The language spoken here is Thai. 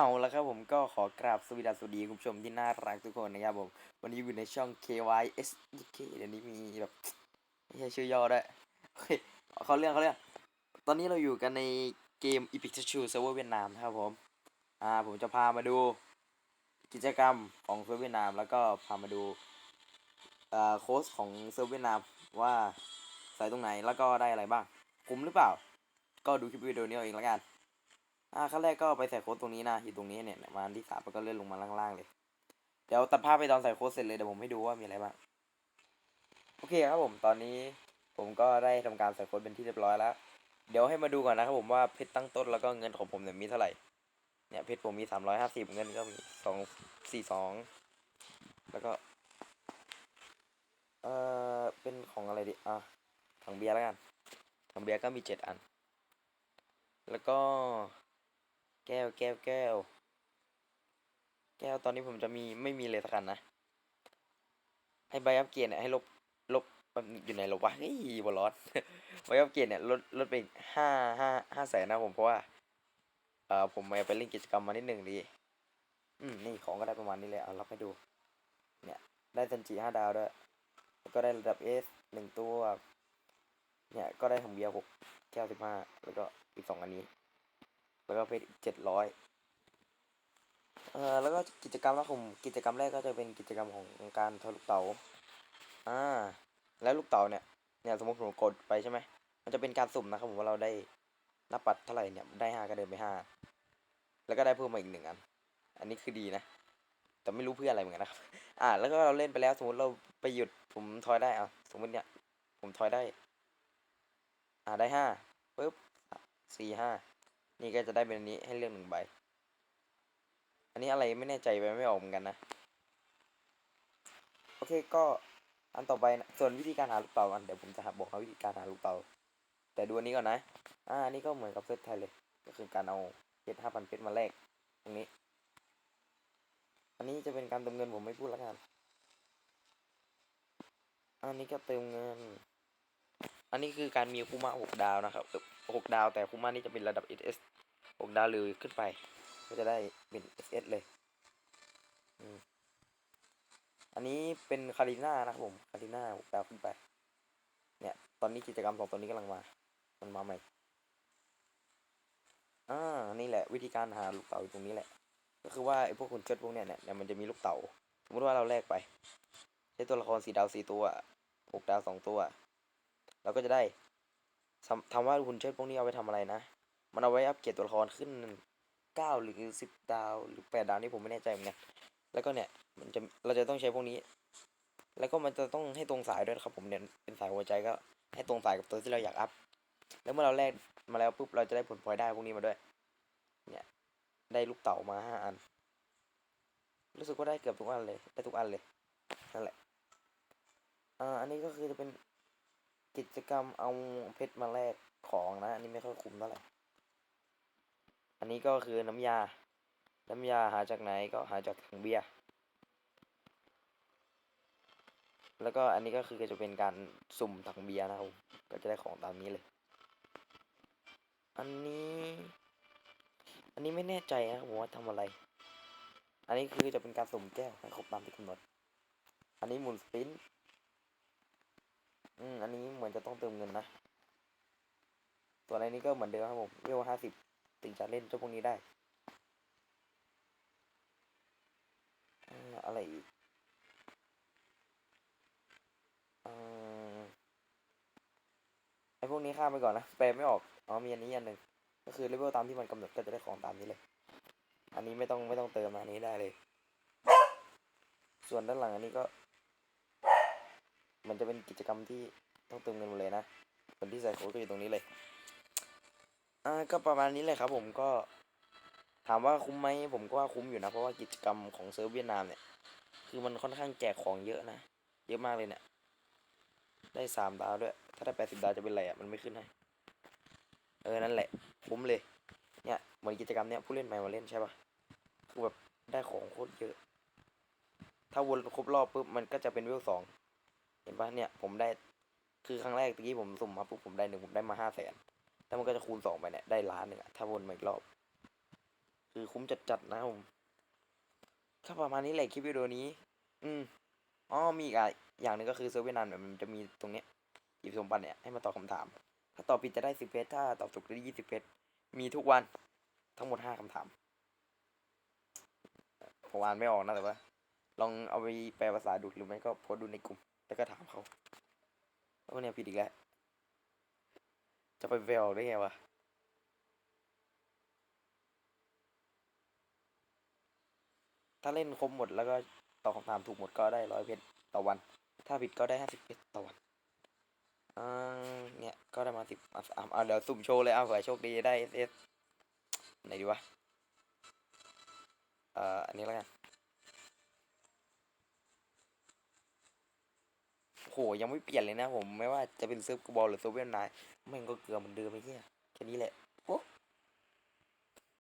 เอาละครับผมก็ขอกราบสวัสดีสวัสดีคุณผู้ชมที่น่ารักทุกคนนะครับผม วันนี้อยู่ในช่อง KYS k เดี๋ยวนี้มีแบบไม่ใช่ชื่อย่อด้วยเขาเรื่องเขาเรื่อง ตอนนี้เราอยู่กันในเกม Epic t a c h u Server เวียดนามนะครับผม อ่าผมจะพามาดูกิจกรรมของเซิร์ฟเวียดนาม แล้วก็พามาดูอ่าโค้ชของเซิร์ฟเวียดนามว่าใส่ตรงไหนแล้วก็ได้อะไรบ้าง คุ้มหรือเปล่า ก็ดูคลิปวิดีโอนี้เอาเองแล้วกัน อ่าขั้นแรกก็ไปใส่โค้ดตรงนี้นะอยู่ตรงนี้เนี่ยมาที่สามแล้วก็เลื่อนลงมาล่างๆเลย เดี๋ยวตัดภาพไปตอนใส่โค้ดเสร็จเลยเดี๋ยวผมให้ดูว่ามีอะไรบ้างโอเคครับผมตอนนี้ผมก็ได้ทำการใส่โค้ดเป็นที่เรียบร้อยแล้ว เดี๋ยวให้มาดูก่อนนะครับผมว่าเพชรตั้งต้นแล้วก็เงินของผมเนี่ยมีเท่าไหร่เนี่ยเพชรผมมีสามร้อยห้าสิบเงินก็มีสองสี่สองแล้วก็เออเป็นของอะไรดีอะถังเบียร์แล้วกันถังเบียร์ก็มีเจ็ดอัน แล้วก็ แก้วแก้วแก้ว แก้วตอนนี้ผมจะมีไม่มีเลยสักคันนะ ให้ใบอัพเกียร์เนี่ยให้ลบลบมันอยู่ไหนลบวะเฮ้ยบอลร้อนใบอัพเกียร์เนี่ยลดลดไปห้าห้าห้าแสนนะผมเพราะว่าเอ่อผมไปเล่นกิจกรรมมานิดหนึ่งดี อืมนี่ของก็ได้ประมาณนี้เลยเอารับให้ดู เนี่ย ได้ซันจิห้าดาวด้วย แล้วก็ได้ระดับเอสหนึ่งตัว เนี่ยก็ได้ถังเบียร์หกแก้วสิบห้าแล้วก็อีกสองอันนี้ แล้วก็เพชรเจ็ดร้อยเอ่อแล้วก็กิจกรรมนะผมกิจกรรมแรกก็จะเป็นกิจกรรมของการทอลูกเต๋าอ่า แล้วลูกเต๋าเนี่ยเนี่ยสมมติผมกดไปใช่ไหมมันจะเป็นการสุ่มนะครับผมว่าเราได้นับปัดเท่าไหร่เนี่ยได้ห้าก็เดินไปห้าแล้วก็ได้เพิ่มมาอีกหนึ่งอัน อันนี้คือดีนะ แต่ไม่รู้เพื่ออะไรเหมือนกันนะครับ อ่า แล้วก็เราเล่นไปแล้วสมมติเราไปหยุดผมทอยได้อะสมมติเนี่ย ผมทอยได้ อ่าได้ห้าปุ๊บสี่ห้า นี่ก็จะได้เป็นอันนี้ให้เลือกหนึ่งใบ อันนี้อะไรไม่แน่ใจไปไม่ออกเหมือนกันนะ โอเคก็อันต่อไปนะส่วนวิธีการหาลูกเต๋าอันเดี๋ยวผมจะหาบอกวิธีการหาลูกเต๋าแต่ดูอันนี้ก่อนนะ อ่าอันนี้ก็เหมือนกับเซตไทยเลย ก็คือการเอาเพชรห้าพันเพชรมาแลกตรงนี้ อันนี้จะเป็นการเติมเงินผมไม่พูดแล้วกัน อันนี้ก็เติมเงิน อันนี้คือการมีคูมาหกดาวนะครับหกดาวแต่คูมานี่จะเป็นระดับ SS หกดาวหรือขึ้นไป ก็จะได้เป็น SS เลยอันนี้เป็นคาริน่านะครับผมคาริน่าหกดาวขึ้นไป เนี่ย ตอนนี้กิจกรรมสองตัวนี้กำลังมา มันมาใหม่อ่านี่แหละ วิธีการหาลูกเต๋าตรงนี้แหละ ก็คือว่าไอ้พวกคุณเชิดพวกเนี้ยเนี่ยเนี่ยมันจะมีลูกเต๋าสมมติว่าเราแลกไปใช้ตัวละครสีดาวสี่ตัวหกดาวสองตัว เราก็จะได้ทำว่าคุณเชิดพวกนี้เอาไปทำอะไรนะ มันเอาไว้อัปเกรดตัวละครขึ้นเก้าหรือสิบดาวหรือแปดดาวนี่ผมไม่แน่ใจเหมือนกันแล้วก็เนี่ยมันจะเราจะต้องใช้พวกนี้ แล้วก็มันจะต้องให้ตรงสายด้วยครับ ผมเนี่ยเป็นสายหัวใจก็ให้ตรงสายกับตัวที่เราอยากอัพ แล้วเมื่อเราแลกมาแล้วปุ๊บเราจะได้ผลพลอยได้พวกนี้มาด้วย เนี่ยได้ลูกเต่ามาห้าอัน รู้สึกว่าได้เกือบทุกอันเลยได้ทุกอันเลยนั่นแหละอ่าอันนี้ก็คือจะเป็น กิจกรรมเอาเพชรมาแลกของนะ อันนี้ไม่ค่อยคุ้มเท่าไหร่ อันนี้ก็คือน้ำยา น้ำยาหาจากไหนก็หาจากถังเบียร์ แล้วก็อันนี้ก็คือจะเป็นการสุ่มถังเบียร์นะครับผมก็จะได้ของตามนี้เลย อันนี้ อันนี้ไม่แน่ใจนะผมว่าทำอะไร อันนี้คือจะเป็นการสุ่มแก้วให้ครบตามที่กำหนด อันนี้หมุนสปิน อืมอันนี้เหมือนจะต้องเติมเงินนะส่วนอันนี้ก็เหมือนเดิมครับผมเวลห้าสิบถึงจะเล่นเจ้าพวกนี้ได้อ่าอะไรอีกอ่าไอพวกนี้ข้ามไปก่อนนะ แปลไม่ออก อ๋อมีอันนี้อันหนึ่ง ก็คือเลเวลตามที่มันกำหนดก็จะได้ของตามนี้เลย อันนี้ไม่ต้องไม่ต้องเติมอันนี้ได้เลย ส่วนด้านหลังอันนี้ก็ มันจะเป็นกิจกรรมที่ต้องเติมเงินหมดเลยนะส่วนที่ใส่โค้ดก็อยู่ตรงนี้เลย อ่า ก็ประมาณนี้เลยครับ ผมก็ ถามว่าคุ้มไหมผมก็ว่าคุ้มอยู่นะ เพราะว่ากิจกรรมของเซิร์ฟเวียดนามเนี่ย คือมันค่อนข้างแจกของเยอะนะ เยอะมากเลยเนี่ย ได้สามดาวด้วย ถ้าได้แปดสิบดาวจะเป็นไรอะ มันไม่ขึ้นให้ เออ นั่นแหละ คุ้มเลย เนี่ย เหมือนกิจกรรมเนี้ยผู้เล่นใหม่มาเล่นใช่ปะคือแบบได้ของโคตรเยอะ ถ้าวนครบรอบปุ๊บมันก็จะเป็นเวลสอง เห็นปะเนี่ยผมได้คือครั้งแรกตะกี้ผมสุ่มมาปุ๊บผมได้หนึ่งผมได้มาห้าแสนแล้วมันก็จะคูณสองไปเนี่ยได้ล้านหนึ่งอะถ้าวนมาอีกรอบ คือคุ้มจัดๆนะผมก็ประมาณนี้แหละคลิปวิดีโอนี้ อืมอ๋อมีอีกอะอย่างหนึ่งก็คือเซอร์เวนันแบบมันจะมีตรงเนี้ยหยิบสมบัติเนี่ยให้มาตอบคำถาม ถ้าตอบผิดจะได้สิบเพชรถ้าตอบถูกจะได้ยี่สิบเพชรมีทุกวันทั้งหมดห้าคำถามผมอ่านไม่ออกนะแต่ว่า ลองเอาไปแปลภาษาดูหรือไม่ก็โพสดูในกลุ่ม แล้วก็ถามเขาแล้ววันนี้ผิดอีกแล้ว จะไปแววได้ไงวะถ้าเล่นครบหมดแล้วก็ตอบคำถามถูกหมดก็ได้ร้อยเพชรต่อวัน ถ้าผิดก็ได้ห้าสิบเพชรต่อวันอ่าเนี่ยก็ได้มาสิบอะอะเอาเดี๋ยวสุ่มโชว์เลยเอาเผื่อโชคดีได้เอสไหนดีวะเอ่ออันนี้แล้วกัน โหยังไม่เปลี่ยนเลยนะผมไม่ว่าจะเป็นเซิร์ฟกูบอลหรือเซิร์ฟเวียนไนมันก็เกลือเหมือนเดิมไอ้เหี้ยแค่นี้แหละโอ้